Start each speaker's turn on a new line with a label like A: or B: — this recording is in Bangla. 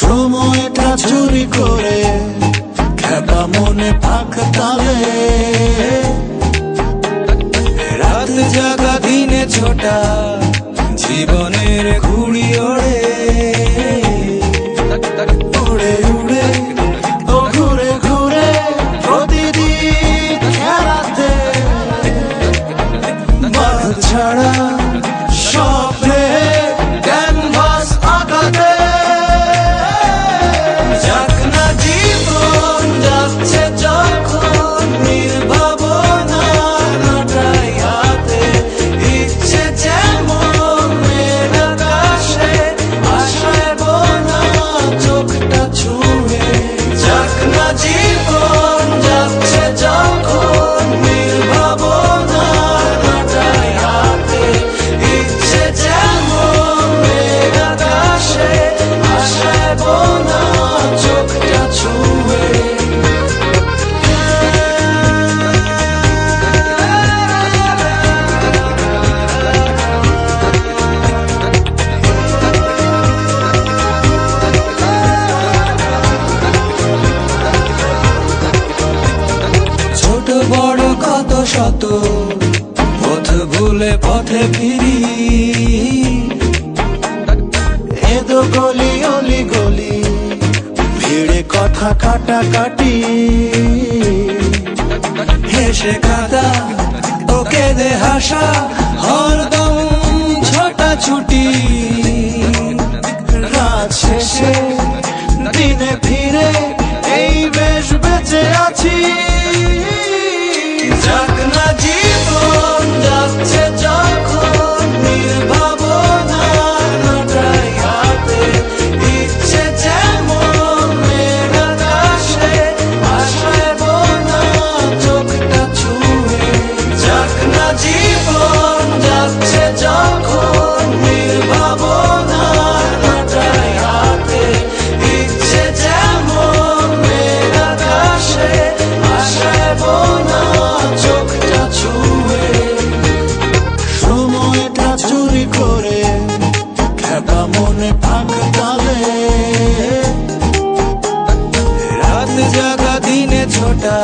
A: সময়টা চুরি করে খেপা মনে পাক তালে। রাত জাগা দিনে ছোটা জীবনের ঘুড়ি ওড়ে। উড়ে উড়ে ও ঘুরে ঘুরে প্রতিদিন খেলাতে। ছাড়া স্বপ্নে ছোট বড়, কত শত, পথ ভুলে পথে ফিরি। এদো গলি, অলি গলি, ভিড়ে কথা কাটা কাটি হেসে কাদা, ওকে দে হাসা হরদম ছোটা ছুটি। রাত শেষে দিনে ফিরে এই বেশ বেঁচে আছি। ডাক পাবে রাত জাগা দিনে ছোটা।